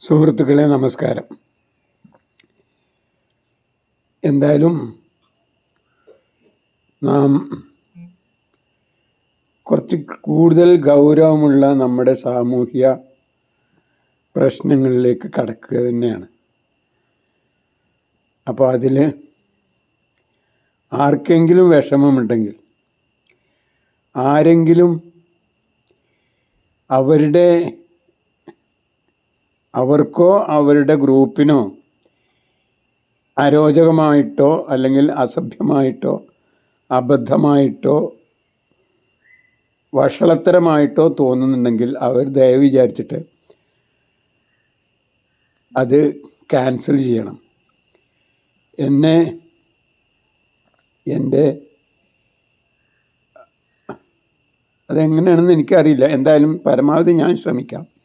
സുഹൃത്തുക്കളെ നമസ്കാരം. എന്തായാലും നാം കുറച്ച് കൂടുതൽ ഗൗരവമുള്ള നമ്മുടെ സാമൂഹിക പ്രശ്നങ്ങളിലേക്ക് കടക്കുക തന്നെയാണ്. അപ്പോൾ അതിൽ ആർക്കെങ്കിലും വിഷമമുണ്ടെങ്കിൽ ആരെങ്കിലും അവരുടെ അവർക്കോ അവരുടെ ഗ്രൂപ്പിനോ അരോചകമായിട്ടോ അല്ലെങ്കിൽ അസഭ്യമായിട്ടോ അബദ്ധമായിട്ടോ വഷളത്തരമായിട്ടോ തോന്നുന്നുണ്ടെങ്കിൽ അവർ ദയവ് വിചാരിച്ചിട്ട് അത് ക്യാൻസൽ ചെയ്യണം. എന്നെ എന്റെ അതെങ്ങനെയാണെന്ന് എനിക്കറിയില്ല. എന്തായാലും പരമാവധി ഞാൻ ശ്രമിക്കാം.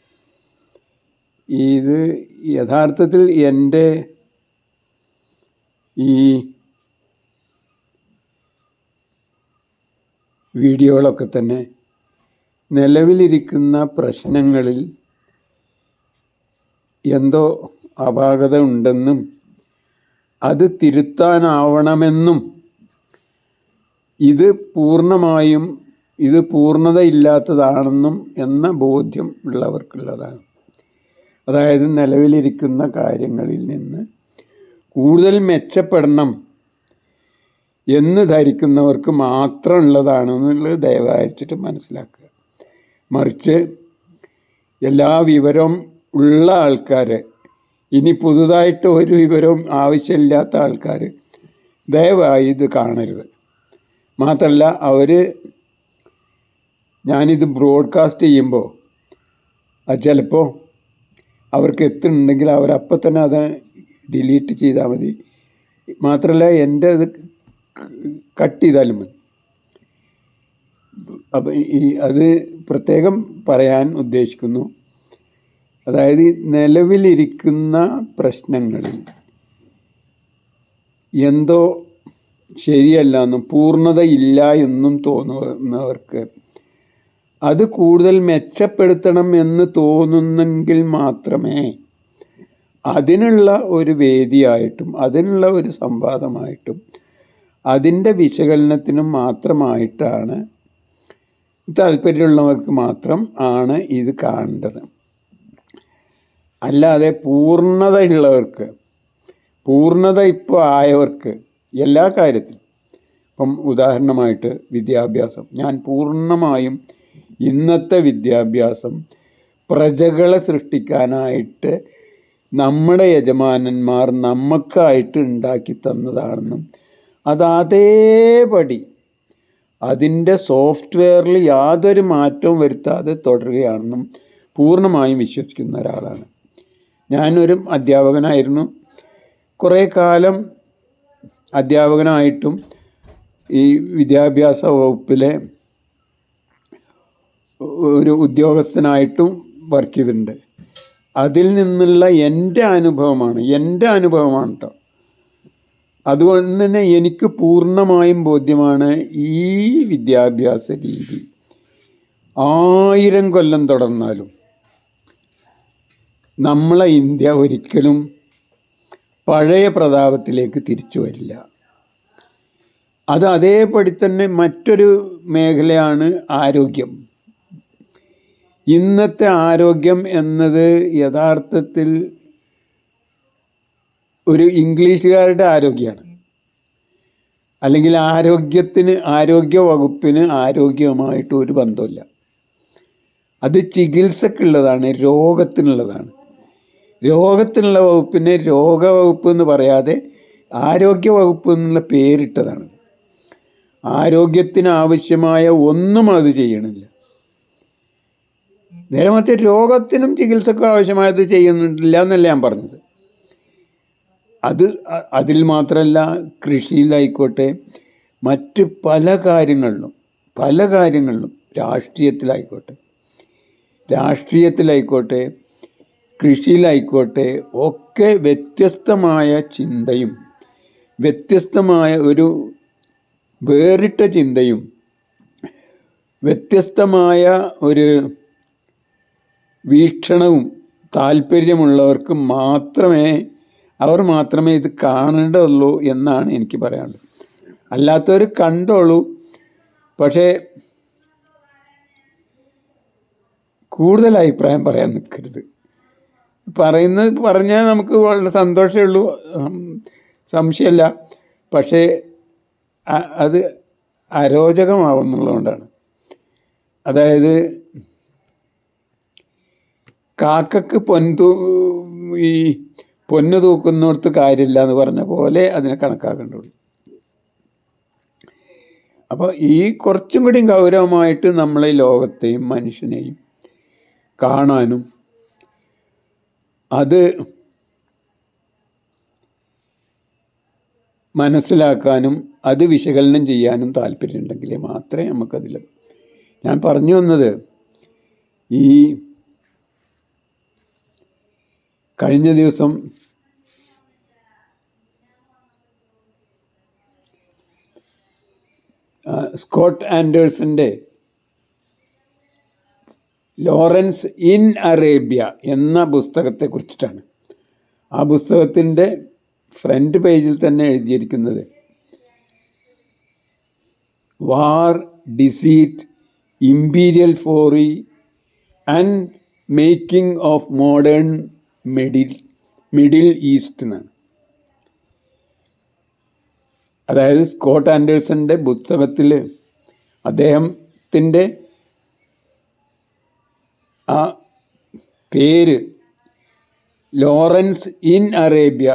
ഇത് യഥാർത്ഥത്തിൽ എന്റെ ഈ വീഡിയോകളൊക്കെ തന്നെ നിലവിലിരിക്കുന്ന പ്രശ്നങ്ങളിൽ എന്തോ അപാകത ഉണ്ടെന്നും അത് തിരുത്താനാവണമെന്നും ഇത് പൂർണമായും ഇത് പൂർണതയില്ലാത്തതാണെന്നും എന്ന ബോധ്യം ഉള്ളവർക്കുള്ളതാണ്. അതായത് നിലവിലിരിക്കുന്ന കാര്യങ്ങളിൽ നിന്ന് കൂടുതൽ മെച്ചപ്പെടണം എന്ന് ധരിക്കുന്നവർക്ക് മാത്രം ഉള്ളതാണെന്നുള്ളത് ദയവായിരിച്ചിട്ട് മനസ്സിലാക്കുക. മറിച്ച് എല്ലാ വിവരവും ഉള്ള ആൾക്കാർ ഇനി പുതുതായിട്ട് ഒരു വിവരവും ആവശ്യമില്ലാത്ത ആൾക്കാർ ദയവായി ഇത് കാണരുത്. മാത്രമല്ല അവർ ഞാനിത് ബ്രോഡ്കാസ്റ്റ് ചെയ്യുമ്പോൾ അത് ചിലപ്പോൾ അവർക്ക് എത്തുന്നുണ്ടെങ്കിൽ അവരപ്പം തന്നെ അത് ഡിലീറ്റ് ചെയ്താൽ മതി. മാത്രമല്ല എന്റെ അത് കട്ട് ചെയ്താലും മതി. അപ്പം ഈ അത് പ്രത്യേകം പറയാൻ ഉദ്ദേശിക്കുന്നു. അതായത് നിലവിലിരിക്കുന്ന പ്രശ്നങ്ങളിൽ എന്തോ ശരിയല്ല എന്നും പൂർണതയില്ല എന്നും തോന്നുന്നവർക്ക് അത് കൂടുതൽ മെച്ചപ്പെടുത്തണം എന്ന് തോന്നുന്നെങ്കിൽ മാത്രമേ അതിനുള്ള ഒരു വേദിയായിട്ടും അതിനുള്ള ഒരു സംവാദമായിട്ടും അതിന്റെ വിശകലനത്തിനും മാത്രമായിട്ടാണ് താല്പര്യമുള്ളവർക്ക് മാത്രം ആണ് ഇത് കാണേണ്ടത്. അല്ലാതെ പൂർണതയുള്ളവർക്ക് പൂർണത ഇപ്പോൾ ആയവർക്ക് എല്ലാ കാര്യത്തിലും ഇപ്പം ഉദാഹരണമായിട്ട് വിദ്യാഭ്യാസം ഞാൻ പൂർണമായും ഇന്നത്തെ വിദ്യാഭ്യാസം പ്രജകളെ സൃഷ്ടിക്കാനായിട്ട് നമ്മുടെ യജമാനന്മാർ നമുക്കായിട്ട് ഉണ്ടാക്കി തന്നതാണെന്നും അത് അതേപടി അതിന്റെ സോഫ്റ്റ്വെയറിൽ യാതൊരു മാറ്റവും വരുത്താതെ തുടരുകയാണെന്നും പൂർണമായും വിശ്വസിക്കുന്ന ഒരാളാണ്. ഞാനൊരു അധ്യാപകനായിരുന്നു. കുറേ കാലം അധ്യാപകനായിട്ടും ഈ വിദ്യാഭ്യാസ വകുപ്പിലെ ഒരു ഉദ്യോഗസ്ഥനായിട്ടും വർക്ക് ചെയ്തിട്ടുണ്ട്. അതിൽ നിന്നുള്ള എന്റെ അനുഭവമാണ്. എന്റെ അനുഭവമാണ് കേട്ടോ അതുകൊണ്ട് തന്നെ എനിക്ക് പൂർണമായും ബോധ്യമാണ് ഈ വിദ്യാഭ്യാസ രീതി. ആയിരം കൊല്ലം തുടർന്നാലും നമ്മളെ ഇന്ത്യ ഒരിക്കലും പഴയ പ്രതാപത്തിലേക്ക് തിരിച്ചു വരില്ല. അത് അതേപടി തന്നെ മറ്റൊരു മേഖലയാണ് ആരോഗ്യം. ഇന്നത്തെ ആരോഗ്യം എന്നത് യഥാർത്ഥത്തിൽ ഒരു ഇംഗ്ലീഷുകാരുടെ ആരോഗ്യമാണ് അല്ലെങ്കിൽ ആരോഗ്യത്തിന് ആരോഗ്യ വകുപ്പിന് ആരോഗ്യവുമായിട്ട് ഒരു ബന്ധമില്ല അത് ചികിത്സക്കുള്ളതാണ് രോഗത്തിനുള്ളതാണ്. രോഗത്തിനുള്ള വകുപ്പിനെ രോഗവകുപ്പ് എന്ന് പറയാതെ ആരോഗ്യ വകുപ്പ് എന്നുള്ള പേരിട്ടതാണ്. ആരോഗ്യത്തിന് ആവശ്യമായ ഒന്നും അത് ചെയ്യണില്ല. നേരെ മറിച്ച് രോഗത്തിനും ചികിത്സക്കും ആവശ്യമായത് ചെയ്യുന്നില്ല എന്നല്ല ഞാൻ പറഞ്ഞത്. അത് അതിൽ മാത്രമല്ല കൃഷിയിലായിക്കോട്ടെ മറ്റ് പല കാര്യങ്ങളിലും പല കാര്യങ്ങളിലും രാഷ്ട്രീയത്തിലായിക്കോട്ടെ രാഷ്ട്രീയത്തിലായിക്കോട്ടെ കൃഷിയിലായിക്കോട്ടെ ഒക്കെ വ്യത്യസ്തമായ ചിന്തയും വ്യത്യസ്തമായ ഒരു വേറിട്ട ചിന്തയും വ്യത്യസ്തമായ ഒരു വീക്ഷണവും താല്പര്യമുള്ളവർക്ക് മാത്രമേ അവർ മാത്രമേ ഇത് കാണേണ്ടതുള്ളൂ എന്നാണ് എനിക്ക് പറയാനുള്ളത്. അല്ലാത്തവർ കണ്ടോളൂ. പക്ഷേ കൂടുതൽ അഭിപ്രായം പറയാൻ നിൽക്കരുത്. പറയുന്നത് പറഞ്ഞാൽ നമുക്ക് വളരെ സന്തോഷമേ ഉള്ളൂ. സംശയമല്ല. പക്ഷേ അത് അരോചകമാവുന്നുള്ളതുകൊണ്ടാണ്. അതായത് കാക്കക്ക് പൊൻതൂ ഈ പൊന്ന് തൂക്കുന്നിടത്ത് കാര്യമില്ല എന്ന് പറഞ്ഞ പോലെ അതിനെ കണക്കാക്കേണ്ടുള്ളൂ അപ്പോൾ ഈ കുറച്ചും കൂടി ഗൗരവമായിട്ട് നമ്മളെ ലോകത്തെയും മനുഷ്യനെയും കാണാനും അത് മനസ്സിലാക്കാനും അത് വിശകലനം ചെയ്യാനും താല്പര്യമുണ്ടെങ്കിൽ മാത്രമേ നമുക്കതിൽ ഞാൻ പറഞ്ഞു വന്നത് ഈ കഴിഞ്ഞ ദിവസം സ്കോട്ട് ആൻഡേഴ്സിന്റെ ലോറൻസ് ഇൻ അറേബ്യ എന്ന പുസ്തകത്തെ കുറിച്ചിട്ടാണ് ആ പുസ്തകത്തിന്റെ ഫ്രണ്ട് പേജിൽ തന്നെ എഴുതിയിരിക്കുന്നത് war deceit imperial folly and making of modern middle middle east എന്നാണ് അതായത് സ്കോട്ട് ആൻഡേഴ്സന്റെ പുസ്തകത്തിൽ അദ്ദേഹത്തിന്റെ ആ പേര് ലോറൻസ് ഇൻ അറേബ്യ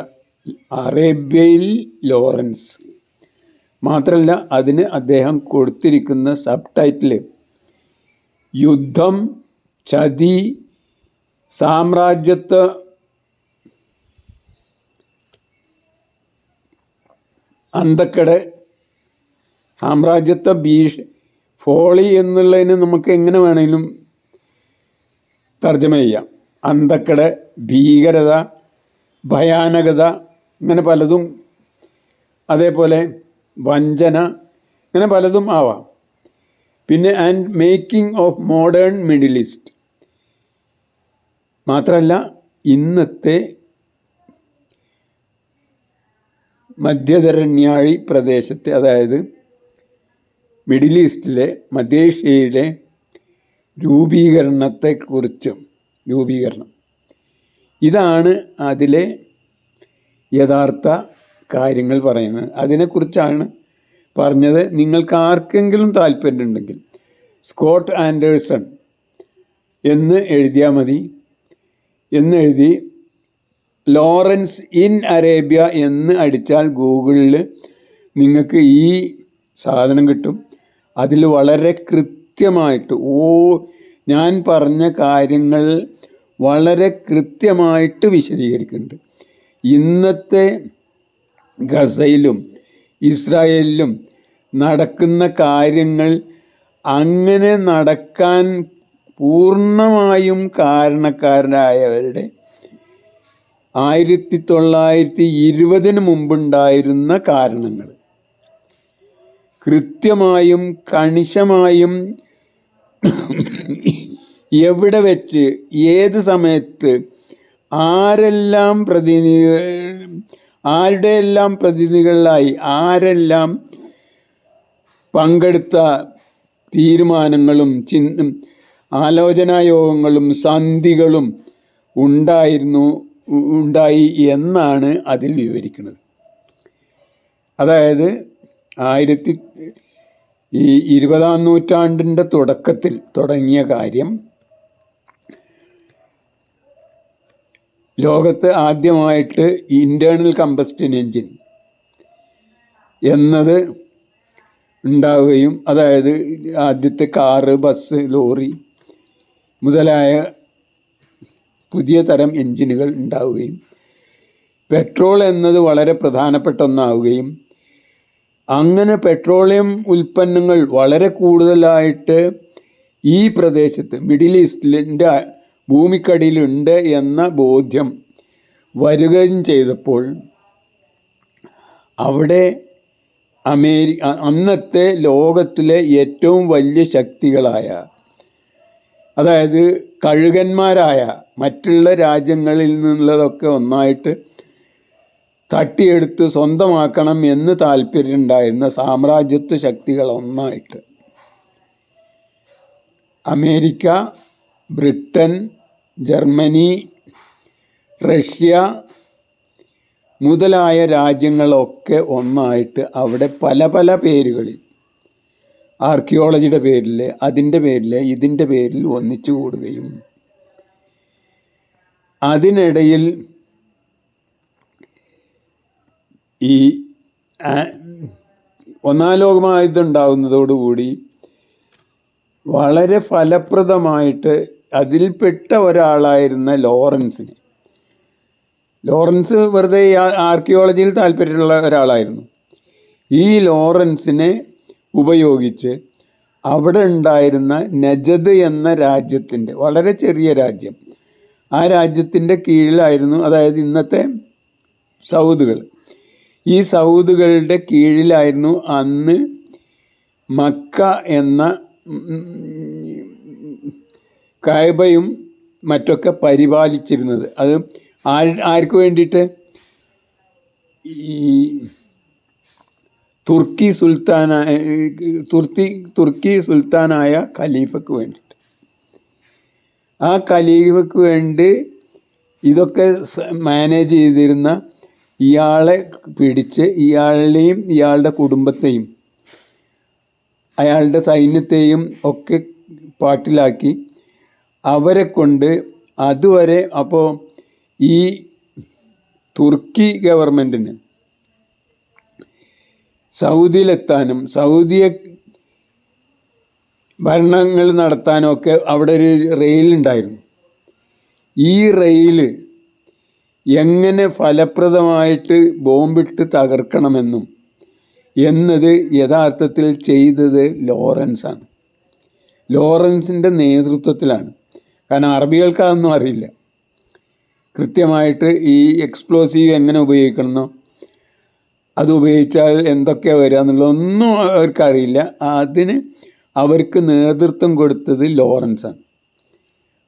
അറേബ്യയിൽ ലോറൻസ്. മാത്രമല്ല അതിന് അദ്ദേഹം കൊടുത്തിരിക്കുന്ന സബ് ടൈറ്റിൽ യുദ്ധം ചതി സാമ്രാജ്യത്വ അന്തക്കട സാമ്രാജ്യത്തെ ഭീഷ ഫോളി എന്നുള്ളതിന് നമുക്ക് എങ്ങനെ വേണമെങ്കിലും തർജമ ചെയ്യാം. അന്തക്കട ഭീകരത ഭയാനകത ഇങ്ങനെ പലതും അതേപോലെ വഞ്ചന ഇങ്ങനെ പലതും ആവാം. പിന്നെ and making of modern middle east മാത്രമല്ല ഇന്നത്തെ മധ്യധരണ്യാഴി പ്രദേശത്തെ അതായത് മിഡിൽ ഈസ്റ്റിലെ മധ്യേഷ്യയിലെ രൂപീകരണത്തെക്കുറിച്ചും രൂപീകരണം. ഇതാണ് അതിലെ യഥാർത്ഥ കാര്യങ്ങൾ പറയുന്നത്. അതിനെക്കുറിച്ചാണ് പറഞ്ഞത്. നിങ്ങൾക്ക് ആർക്കെങ്കിലും താല്പര്യമുണ്ടെങ്കിൽ സ്കോട്ട് ആൻഡേഴ്സൺ എന്ന് എഴുതിയാൽ മതി. എന്നെഴുതി ലോറൻസ് ഇൻ അറേബ്യ എന്ന് അടിച്ചാൽ ഗൂഗിളിൽ നിങ്ങൾക്ക് ഈ സാധനം കിട്ടും. അതിൽ വളരെ കൃത്യമായിട്ട് ഓ ഞാൻ പറഞ്ഞ കാര്യങ്ങൾ വളരെ കൃത്യമായിട്ട് വിശദീകരിക്കുന്നുണ്ട്. ഇന്നത്തെ ഗസയിലും ഇസ്രായേലിലും നടക്കുന്ന കാര്യങ്ങൾ അങ്ങനെ നടക്കാൻ പൂർണമായും കാരണക്കാരനായവരുടെ ആയിരത്തി തൊള്ളായിരത്തി ഇരുപതിന് മുമ്പുണ്ടായിരുന്ന കാരണങ്ങൾ. കൃത്യമായും കണിശമായും എവിടെ വെച്ച് ഏത് സമയത്ത് ആരെല്ലാം പ്രതിനിധികൾ ആരുടെയെല്ലാം പ്രതിനിധികളായി ആരെല്ലാം പങ്കെടുത്ത തീരുമാനങ്ങളും ചിന്ത ആലോചനായോഗങ്ങളും സന്ധികളും ഉണ്ടായിരുന്നു ഉണ്ടായി എന്നാണ് അതിൽ വിവരിക്കുന്നത്. അതായത് ആയിരത്തി ഈ ഇരുപതാം നൂറ്റാണ്ടിന്റെ തുടക്കത്തിൽ തുടങ്ങിയ കാര്യം ലോകത്ത് ആദ്യമായിട്ട് ഇന്റേർണൽ കമ്പസ്റ്റൻ എൻജിൻ എന്നത് ഉണ്ടാവുകയും അതായത് ആദ്യത്തെ കാറ് ബസ് ലോറി മുതലായ പുതിയ തരം എൻജിനുകൾ ഉണ്ടാവുകയും പെട്രോൾ എന്നത് വളരെ പ്രധാനപ്പെട്ട ഒന്നാവുകയും അങ്ങനെ പെട്രോളിയം ഉൽപ്പന്നങ്ങൾ വളരെ കൂടുതലായിട്ട് ഈ പ്രദേശത്ത് മിഡിൽ ഈസ്റ്റിന്റെ ഭൂമിക്കടിയിലുണ്ട് എന്ന ബോധ്യം വരികയും ചെയ്തപ്പോൾ അവിടെ അമേരി അന്നത്തെ ലോകത്തിലെ ഏറ്റവും വലിയ ശക്തികളായ അതായത് കഴുകന്മാരായ മറ്റുള്ള രാജ്യങ്ങളിൽ നിന്നുള്ളതൊക്കെ ഒന്നായിട്ട് തട്ടിയെടുത്ത് സ്വന്തമാക്കണം എന്ന് താല്പര്യമുണ്ടായിരുന്ന സാമ്രാജ്യത്വ ശക്തികൾ ഒന്നായിട്ട്. അമേരിക്ക ബ്രിട്ടൻ ജർമ്മനി റഷ്യ മുതലായ രാജ്യങ്ങളൊക്കെ ഒന്നായിട്ട് അവിടെ പല പല പേരുകളിൽ ആർക്കിയോളജിയുടെ പേരിൽ അതിന്റെ പേരിൽ ഇതിന്റെ പേരിൽ ഒന്നിച്ചു കൂടുകയും. അതിനിടയിൽ ഈ ഒന്നാം ലോകമായുധം ഉണ്ടാകുന്നതോടുകൂടി വളരെ ഫലപ്രദമായിട്ട് അതിൽപ്പെട്ട ഒരാളായിരുന്ന ലോറൻസിന്. ലോറൻസ് വെറുതെ ആർക്കിയോളജിയിൽ താല്പര്യമുള്ള ഒരാളായിരുന്നു. ഈ ലോറൻസിനെ ഉപയോഗിച്ച് അവിടെ ഉണ്ടായിരുന്ന നജദ് എന്ന രാജ്യത്തിന്റെ വളരെ ചെറിയ രാജ്യം. ആ രാജ്യത്തിന്റെ കീഴിലായിരുന്നു അതായത് ഇന്നത്തെ സൗദുകൾ. ഈ സൗദുകളുടെ കീഴിലായിരുന്നു അന്ന് മക്ക എന്ന കായബയും മറ്റൊക്കെ പരിപാലിച്ചിരുന്നത്. അത് ആർക്ക് വേണ്ടിയിട്ട്? ഈ തുർക്കി സുൽത്താനായ തുർക്കി തുർക്കി സുൽത്താനായ ഖലീഫക്ക് വേണ്ടിയിട്ട്. ആ ഖലീഫക്ക് വേണ്ടി ഇതൊക്കെ മാനേജ് ചെയ്തിരുന്ന ഇയാളെ പിടിച്ച് ഇയാളുടെയും ഇയാളുടെ കുടുംബത്തെയും അയാളുടെ സൈന്യത്തെയും ഒക്കെ പാട്ടിലാക്കി. അവരെ കൊണ്ട് അതുവരെ അപ്പോൾ ഈ തുർക്കി ഗവൺമെന്റിന് സൗദിയിലെത്താനും സൗദിയെ ഭരണങ്ങൾ നടത്താനും ഒക്കെ അവിടെ ഒരു റെയിൽ ഉണ്ടായിരുന്നു. ഈ റെയിൽ എങ്ങനെ ഫലപ്രദമായിട്ട് ബോംബിട്ട് തകർക്കണമെന്നും എന്നത് യഥാർത്ഥത്തിൽ ചെയ്തത് ലോറൻസാണ് ലോറൻസിന്റെ നേതൃത്വത്തിലാണ്. കാരണം അറബികൾക്ക് അതൊന്നും അറിയില്ല. കൃത്യമായിട്ട് ഈ എക്സ്പ്ലോസീവ് എങ്ങനെ ഉപയോഗിക്കണമെന്നോ അത് ഉപയോഗിച്ചാൽ എന്തൊക്കെ വരിക എന്നുള്ളതൊന്നും അവർക്കറിയില്ല. അതിന് അവർക്ക് നേതൃത്വം കൊടുത്തത് ലോറൻസാണ്.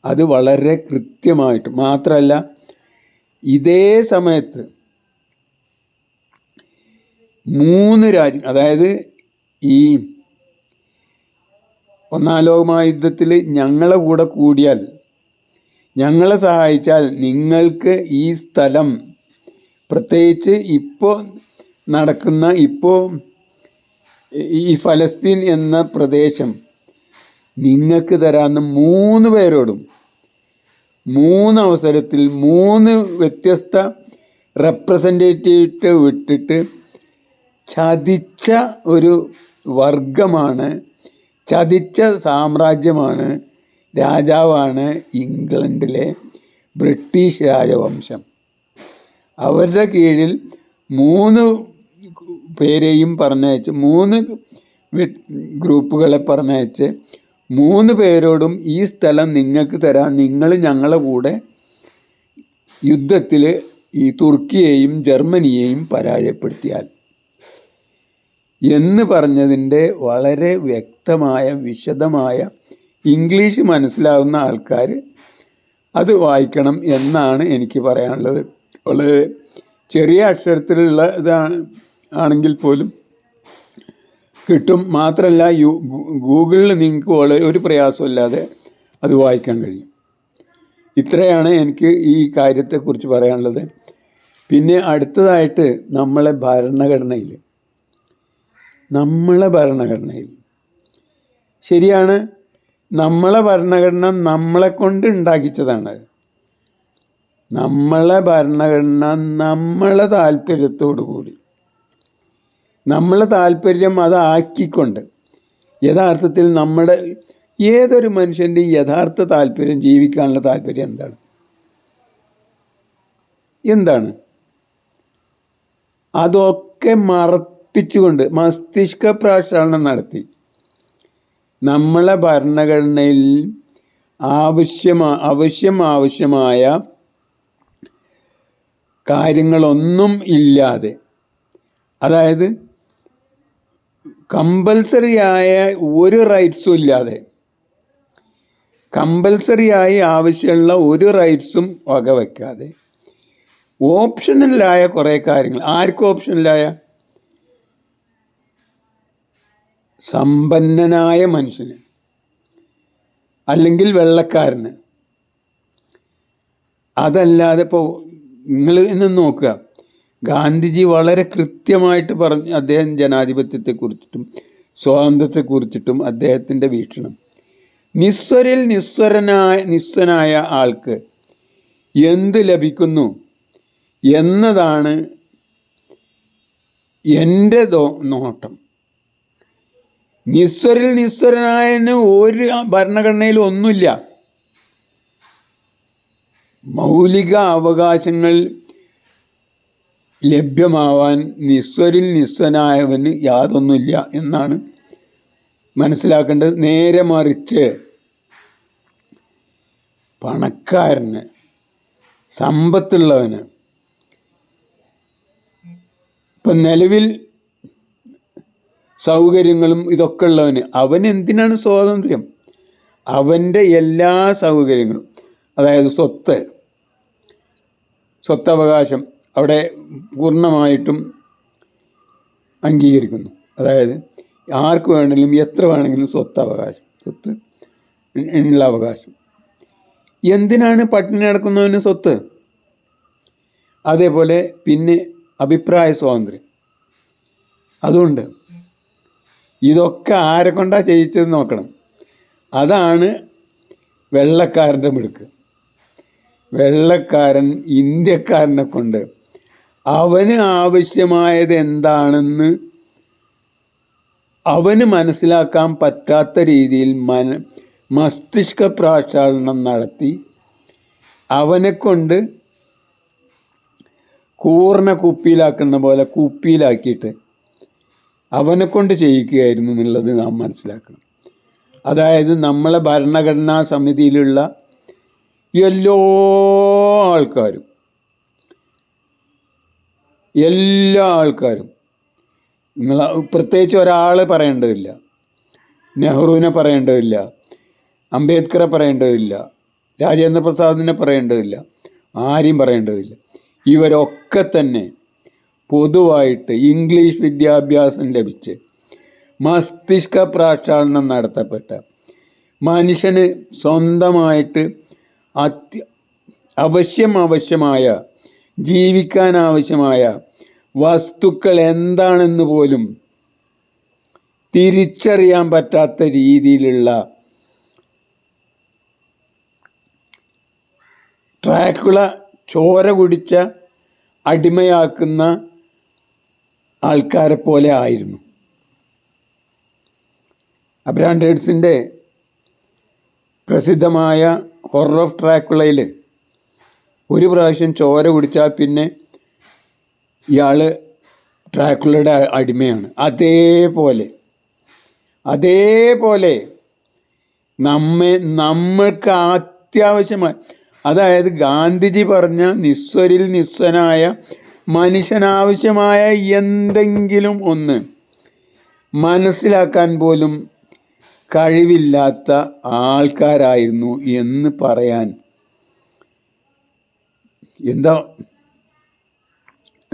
അത് വളരെ കൃത്യമായിട്ട് മാത്രമല്ല ഇതേ സമയത്ത് മൂന്ന് രാജ്യം അതായത് ഈ ഒന്നാം ലോകമഹായുദ്ധത്തിൽ ഞങ്ങളെ കൂടെ കൂടിയാൽ ഞങ്ങളെ സഹായിച്ചാൽ നിങ്ങൾക്ക് ഈ സ്ഥലം പ്രത്യേകിച്ച് ഇപ്പോൾ നടക്കുന്ന ഇപ്പോൾ ഈ ഫലസ്തീൻ എന്ന പ്രദേശം നിങ്ങൾക്ക് തരാമെന്ന് മൂന്ന് പേരോടും മൂന്ന് അവസരത്തിൽ മൂന്ന് വ്യത്യസ്ത റെപ്രസെന്റേറ്റീവ് വിട്ടിട്ട് ചതിച്ച ഒരു വർഗമാണ് ചതിച്ച സാമ്രാജ്യമാണ് രാജാവാണ് ഇംഗ്ലണ്ടിലെ ബ്രിട്ടീഷ് രാജവംശം. അവരുടെ കീഴിൽ മൂന്ന് പേരെയും പറഞ്ഞയച്ച് മൂന്ന് ഗ്രൂപ്പുകളെ പറഞ്ഞയച്ച് മൂന്ന് പേരോടും ഈ സ്ഥലം നിങ്ങൾക്ക് തരാം നിങ്ങൾ ഞങ്ങളെ കൂടെ യുദ്ധത്തിൽ ഈ തുർക്കിയെയും ജർമ്മനിയെയും പരാജയപ്പെടുത്തിയാൽ. എന്ന് പറഞ്ഞതിന്റെ വളരെ വ്യക്തമായ വിശദമായ ഇംഗ്ലീഷ് മനസ്സിലാവുന്ന ആൾക്കാർ അത് വായിക്കണം എന്നാണ് എനിക്ക് പറയാനുള്ളത്. വളരെ ചെറിയ അക്ഷരത്തിലുള്ള ഇതാണ് ആണെങ്കിൽ പോലും കിട്ടും. മാത്രമല്ല യു ഗൂഗിളിൽ നിങ്ങൾക്ക് വളരെ ഒരു പ്രയാസമില്ലാതെ അത് വായിക്കാൻ കഴിയും. ഇത്രയാണ് എനിക്ക് ഈ കാര്യത്തെക്കുറിച്ച് പറയാനുള്ളത്. പിന്നെ അടുത്തതായിട്ട് നമ്മളെ ഭരണഘടനയിൽ. നമ്മളെ ഭരണഘടനയിൽ. ശരിയാണ് നമ്മളെ ഭരണഘടന നമ്മളെ കൊണ്ട് ഉണ്ടാക്കിച്ചതാണ്. നമ്മളെ ഭരണഘടന നമ്മളെ താല്പര്യത്തോടു കൂടി നമ്മളെ താല്പര്യം അതാക്കിക്കൊണ്ട് യഥാർത്ഥത്തിൽ നമ്മുടെ ഏതൊരു മനുഷ്യന്റെയും യഥാർത്ഥ താല്പര്യം ജീവിക്കാനുള്ള താല്പര്യം എന്താണ്? എന്താണ്? അതൊക്കെ മറപ്പിച്ചുകൊണ്ട് മസ്തിഷ്ക പ്രക്ഷാളനം നടത്തി നമ്മളെ ഭരണഘടനയിൽ ആവശ്യമാ ആവശ്യം ആവശ്യമായ കാര്യങ്ങളൊന്നും ഇല്ലാതെ അതായത് കമ്പൽസറി ആയ ഒരു റൈറ്റ്സും ഇല്ലാതെ. കമ്പൽസറി ആയി ആവശ്യമുള്ള ഒരു റൈറ്റ്സും വകവയ്ക്കാതെ ഓപ്ഷണലായ കുറേ കാര്യങ്ങൾ. ആർക്കും ഓപ്ഷണലായ സമ്പന്നനായ മനുഷ്യന്. അല്ലെങ്കിൽ വെള്ളക്കാരന്. അതല്ലാതെ ഇപ്പോൾ നിങ്ങൾ ഇന്ന് നോക്കുക. ഗാന്ധിജി വളരെ കൃത്യമായിട്ട് പറഞ്ഞു അദ്ദേഹം ജനാധിപത്യത്തെക്കുറിച്ചിട്ടും സ്വാതന്ത്ര്യത്തെക്കുറിച്ചിട്ടും അദ്ദേഹത്തിന്റെ വീക്ഷണം. നിസ്വരിൽ നിസ്വരനായ നിസ്വനായ ആൾക്ക് എന്ത് ലഭിക്കുന്നു എന്നതാണ് എന്റെ ദോ നോട്ടം. നിസ്വരിൽ നിസ്വരനായന് ഒരു ഭരണഘടനയിൽ ഒന്നുമില്ല. മൗലിക അവകാശങ്ങൾ ലഭ്യമാവാൻ നിസ്വരിൽ നിസ്വനായവന് യാതൊന്നുമില്ല എന്നാണ് മനസ്സിലാക്കേണ്ടത്. നേരെ മറിച്ച് പണക്കാരന് സമ്പത്തുള്ളവന് ഇപ്പം നിലവിൽ സൗകര്യങ്ങളും ഇതൊക്കെ ഉള്ളവന് അവൻ എന്തിനാണ് സ്വാതന്ത്ര്യം? അവന്റെ എല്ലാ സൗകര്യങ്ങളും അതായത് സ്വത്ത് സ്വത്തവകാശം അവിടെ പൂർണമായിട്ടും അംഗീകരിക്കുന്നു. അതായത് ആർക്ക് വേണമെങ്കിലും എത്ര വേണമെങ്കിലും സ്വത്തവകാശം സ്വത്ത് ഉള്ള അവകാശം. എന്തിനാണ് പട്ടിണി നടക്കുന്നവന് സ്വത്ത്? അതേപോലെ പിന്നെ അഭിപ്രായ സ്വാതന്ത്ര്യം. അതുകൊണ്ട് ഇതൊക്കെ ആരെ കൊണ്ടാണ് ചെയ്യിച്ചത് നോക്കണം. അതാണ് വെള്ളക്കാരന്റെ മിടുക്ക്. വെള്ളക്കാരൻ ഇന്ത്യക്കാരനെ കൊണ്ട് അവന് ആവശ്യമായത് എന്താണെന്ന് അവന് മനസ്സിലാക്കാൻ പറ്റാത്ത രീതിയിൽ മന മസ്തിഷ്ക പ്രാക്ഷാളനം നടത്തി അവനെ കൊണ്ട് കൂർണ കുപ്പിയിലാക്കുന്ന പോലെ കുപ്പിയിലാക്കിയിട്ട് അവനെ കൊണ്ട് ചെയ്യിക്കുകയായിരുന്നു എന്നുള്ളത് നാം മനസ്സിലാക്കണം. അതായത് നമ്മളെ ഭരണഘടനാ സമിതിയിലുള്ള എല്ലാ ആൾക്കാരും എല്ലാ ആൾക്കാരും. നിങ്ങൾ പ്രത്യേകിച്ച് ഒരാൾ പറയേണ്ടതില്ല. നെഹ്റുവിനെ പറയേണ്ടതില്ല. അംബേദ്കറെ പറയേണ്ടതില്ല. രാജേന്ദ്ര പ്രസാദിനെ പറയേണ്ടതില്ല. ആരെയും പറയേണ്ടതില്ല. ഇവരൊക്കെ തന്നെ പൊതുവായിട്ട് ഇംഗ്ലീഷ് വിദ്യാഭ്യാസം ലഭിച്ച് മസ്തിഷ്ക പ്രാക്ഷാളനം നടത്തപ്പെട്ട മനുഷ്യന് സ്വന്തമായിട്ട് അത്യ അവശ്യം ആവശ്യമായ ജീവിക്കാൻ ആവശ്യമായ വസ്തുക്കൾ എന്താണെന്ന് പോലും തിരിച്ചറിയാൻ പറ്റാത്ത രീതിയിലുള്ള ട്രാക്കുള ചോര കുടിച്ച അടിമയാക്കുന്ന ആൾക്കാരെ പോലെ ആയിരുന്നു. അബ്രാൻഡേഡ്സിന്റെ പ്രസിദ്ധമായ ഹൊറർ ഓഫ് ട്രാക്കുളയിൽ ഒരു പ്രാവശ്യം ചോര കുടിച്ചാൽ പിന്നെ ഇയാൾ ട്രാക്കുളയുടെ അടിമയാണ്. അതേപോലെ അതേപോലെ നമ്മെ നമ്മൾക്ക് അത്യാവശ്യമായി അതായത് ഗാന്ധിജി പറഞ്ഞ നിസ്വരിൽ നിസ്വനായ മനുഷ്യനാവശ്യമായ എന്തെങ്കിലും ഒന്ന് മനസ്സിലാക്കാൻ പോലും കഴിവില്ലാത്ത ആൾക്കാരായിരുന്നു എന്ന് പറയാൻ എന്താ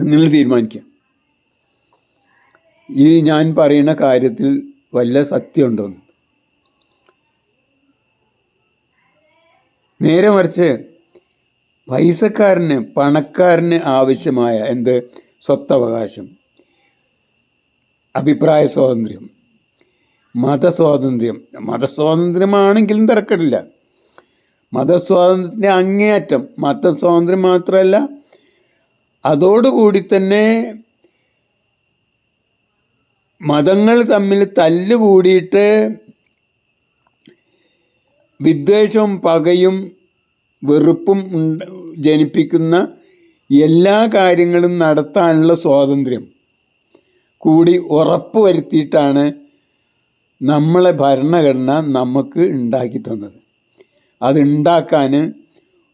നിങ്ങൾ തീരുമാനിക്കുക. ഈ ഞാൻ പറയുന്ന കാര്യത്തിൽ വല്ല സത്യമുണ്ടോന്ന് നേരെ മറിച്ച് പൈസക്കാരന് പണക്കാരന് ആവശ്യമായ എന്ത്? സ്വത്തവകാശം. അഭിപ്രായ സ്വാതന്ത്ര്യം. മതസ്വാതന്ത്ര്യം. മതസ്വാതന്ത്ര്യമാണെങ്കിലും തിരക്കിടില്ല. മതസ്വാതന്ത്ര്യത്തിന്റെ അങ്ങേയറ്റം. മതസ്വാതന്ത്ര്യം മാത്രമല്ല അതോടുകൂടി തന്നെ മതങ്ങൾ തമ്മിൽ തല്ലുകൂടിയിട്ട് വിദ്വേഷവും പകയും വെറുപ്പും ജനിപ്പിക്കുന്ന എല്ലാ കാര്യങ്ങളും നടത്താനുള്ള സ്വാതന്ത്ര്യം കൂടി ഉറപ്പ് വരുത്തിയിട്ടാണ് നമ്മളെ ഭരണഘടന നമുക്ക് ഉണ്ടാക്കി തന്നത്. അതുണ്ടാക്കാൻ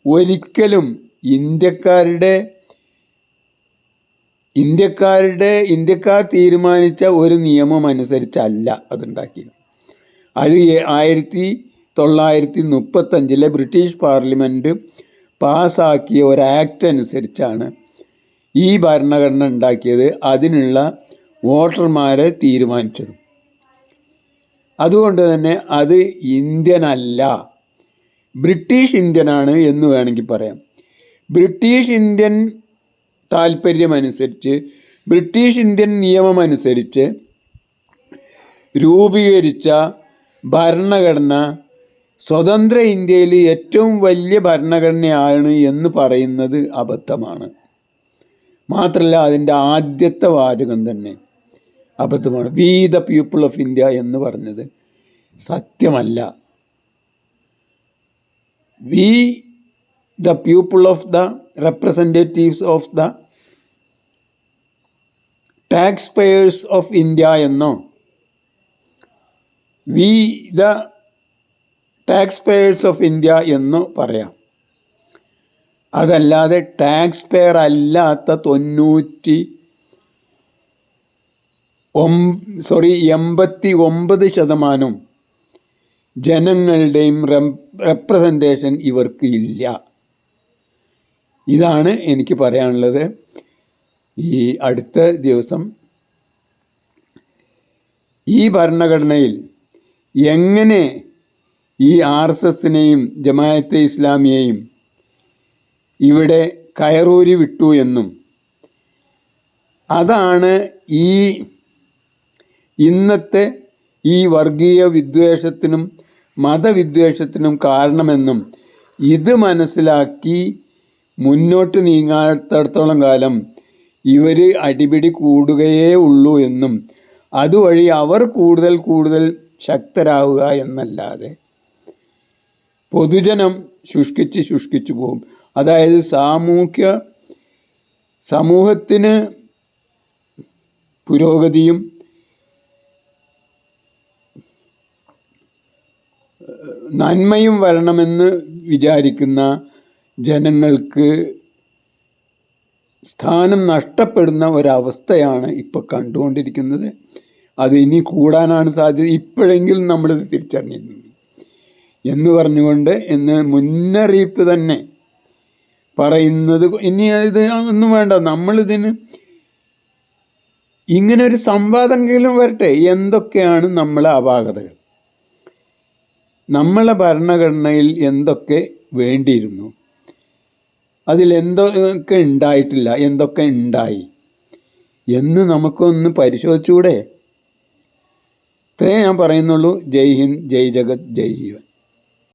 ഒരിക്കലും ഇന്ത്യക്കാരുടെ ഇന്ത്യക്കാരുടെ ഇന്ത്യക്കാർ തീരുമാനിച്ച ഒരു നിയമം അനുസരിച്ചല്ല അതുണ്ടാക്കിയത്. അത് ആയിരത്തി തൊള്ളായിരത്തി മുപ്പത്തഞ്ചിലെ ബ്രിട്ടീഷ് പാർലമെന്റ് പാസ്സാക്കിയ ഒരു ആക്ട് അനുസരിച്ചാണ് ഈ ഭരണഘടന ഉണ്ടാക്കിയത്. അതിനുള്ള വോട്ടർമാരെ തീരുമാനിച്ചത്. അതുകൊണ്ട് തന്നെ അത് ഇന്ത്യൻ അല്ല. ബ്രിട്ടീഷ് ഇന്ത്യനാണ് എന്ന് വേണമെങ്കിൽ പറയാം. ബ്രിട്ടീഷ് ഇന്ത്യൻ താല്പര്യമനുസരിച്ച് ബ്രിട്ടീഷ് ഇന്ത്യൻ നിയമമനുസരിച്ച് രൂപീകരിച്ച ഭരണഘടന സ്വതന്ത്ര ഇന്ത്യയിൽ ഏറ്റവും വലിയ ഭരണഘടനയാണ് എന്ന് പറയുന്നത് അബദ്ധമാണ്. മാത്രമല്ല അതിന്റെ ആദ്യത്തെ വാചകം തന്നെ അബദ്ധമാണ്. We the people of India എന്ന് പറഞ്ഞത് സത്യമല്ല. We the people of the representatives of the taxpayers of India എന്നോ we the taxpayers of India എന്ന് പറയാം. അതല്ലാതെ ടാക്സ് പെയർ അല്ലാത്ത തൊണ്ണൂറ്റി ഒം സോറി എൺപത്തി ഒമ്പത് ശതമാനം ജനങ്ങളുടെയും റെപ്രസെന്റേഷൻ ഇവർക്ക് ഇല്ല. ഇതാണ് എനിക്ക് പറയാനുള്ളത്. ഈ അടുത്ത ദിവസം ഈ ഭരണഘടനയിൽ എങ്ങനെ ഈ ആർ എസ് എസിനെയും ജമായത്തെ ഇസ്ലാമിയെയും ഇവിടെ കയറൂരി വിട്ടു എന്നും അതാണ് ഈ ഇന്നത്തെ ഈ വർഗീയ വിദ്വേഷത്തിനും മതവിദ്വേഷത്തിനും കാരണമെന്നും ഇത് മനസ്സിലാക്കി മുന്നോട്ട് നീങ്ങാത്തടത്തോളം കാലം ഇവർ അടിപിടി കൂടുകയേ ഉള്ളൂ എന്നും അതുവഴി അവർ കൂടുതൽ കൂടുതൽ ശക്തരാവുക എന്നല്ലാതെ. പൊതുജനം ശുഷ്കിച്ച് ശുഷ്കിച്ചു പോകും. അതായത് സാമൂഹ്യ സമൂഹത്തിന് പുരോഗതിയും നന്മയും വരണമെന്ന് വിചാരിക്കുന്ന ജനങ്ങൾക്ക് സ്ഥാനം നഷ്ടപ്പെടുന്ന ഒരവസ്ഥയാണ് ഇപ്പോൾ കണ്ടുകൊണ്ടിരിക്കുന്നത്. അത് ഇനി കൂടാനാണ് സാധ്യത. ഇപ്പോഴെങ്കിലും നമ്മളിത് തിരിച്ചറിഞ്ഞിരുന്നു എന്ന് പറഞ്ഞുകൊണ്ട് എന്ന് മുന്നറിയിപ്പ് തന്നെ പറയുന്നത് ഇനി ഇത് ഒന്നും വേണ്ട. നമ്മളിതിന് ഇങ്ങനെ ഒരു സംവാദമെങ്കിലും വരട്ടെ. എന്തൊക്കെയാണ് നമ്മളെ അപാകതകൾ? നമ്മളെ ഭരണഘടനയിൽ എന്തൊക്കെ വേണ്ടിയിരുന്നു? അതിലെന്തൊക്കെ ഉണ്ടായിട്ടില്ല? എന്തൊക്കെ ഉണ്ടായി? എന്ന് നമുക്കൊന്ന് പരിശോധിച്ചുകൂടെ? ഇത്രേ ഞാൻ പറയുന്നുള്ളൂ. ജയ് ഹിന്ദ് ജയ് ജഗത് ജയ് ജീവൻ.